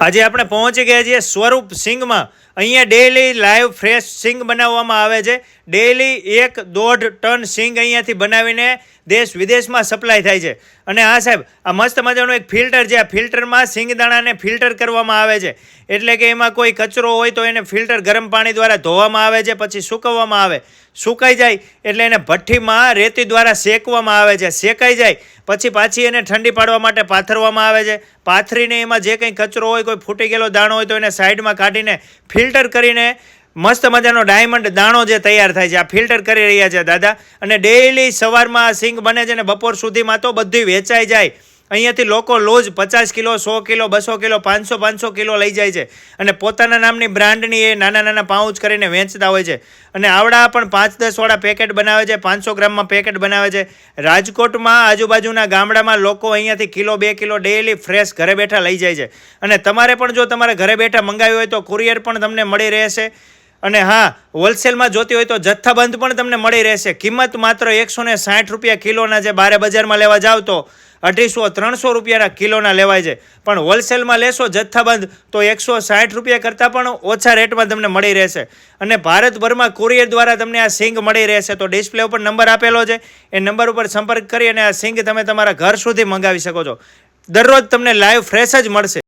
આજે આપણે પહોંચી ગયા છીએ સ્વરૂપ સિંગમાં અહીંયા ડેઈલી લાઈવ ફ્રેશ સિંગ બનાવવામાં આવે છે. ડેઈલી એક દોઢ ટન સિંગ અહીંયાથી બનાવીને દેશ વિદેશમાં સપ્લાય થાય છે. અને હા સાહેબ, આ મસ્ત મજાનું એક ફિલ્ટર છે. આ ફિલ્ટરમાં સિંગદાણાને ફિલ્ટર કરવામાં આવે છે. એટલે કે એમાં કોઈ કચરો હોય તો એને ફિલ્ટર ગરમ પાણી દ્વારા ધોવામાં આવે છે, પછી સૂકવવામાં આવે. સુકાઈ જાય એટલે એને ભઠ્ઠીમાં રેતી દ્વારા શેકવામાં આવે છે. શેકાઈ જાય પછી પાછી એને ઠંડી પાડવા માટે પાથરવામાં આવે છે. પાથરીને એમાં જે કંઈ કચરો હોય, કોઈ ફૂટી ગયેલો દાણો હોય, તો એને સાઈડમાં કાઢીને ફિલ્ટર કરીને મસ્ત મજાનો ડાયમંડ દાણો જે તૈયાર થાય છે, આ ફિલ્ટર કરી રહ્યા છે દાદા. અને ડેઈલી સવારમાં સિંગ બને છે ને બપોર સુધીમાં તો બધી વેચાઈ જાય. અહીંયાથી લોકો લોજ પચાસ કિલો, સો કિલો, બસો કિલો, પાંચસો પાંચસો કિલો લઈ જાય છે. અને પોતાના નામની બ્રાન્ડની એ નાના નાના પાઉચ કરીને વેચતા હોય છે. અને આવડા પણ પાંચ દસ વાળા પેકેટ બનાવે છે, પાંચસો ગ્રામમાં પેકેટ બનાવે છે. રાજકોટમાં આજુબાજુના ગામડામાં લોકો અહીંયાથી કિલો, બે કિલો ડેઈલી ફ્રેશ ઘરે બેઠા લઈ જાય છે. અને તમારે પણ જો તમારે ઘરે બેઠા મંગાવ્યું હોય તો કુરિયર પણ તમને મળી રહેશે. અને હા હોલસેલમાં જોતી હોય તો જથ્થાબંધ પણ તમને મળી રહેશે. કિંમત માત્ર એકસો ને સાઠ રૂપિયા કિલોના જે બારે બજારમાં લેવા જાવ તો અઢીસો ત્રણસો રૂપિયાના કિલોના લેવાય છે. પણ હોલસેલમાં લેશો જથ્થાબંધ, તો એકસો સાઠ રૂપિયા કરતાં પણ ઓછા રેટમાં તમને મળી રહેશે. અને ભારતભરમાં કુરિયર દ્વારા તમને આ સિંગ મળી રહેશે. તો ડિસ્પ્લે ઉપર નંબર આપેલો છે. એ નંબર ઉપર સંપર્ક કરી અને આ સિંગ તમે તમારા ઘર સુધી મંગાવી શકો છો. દરરોજ તમને લાઈવ ફ્રેશ જ મળશે.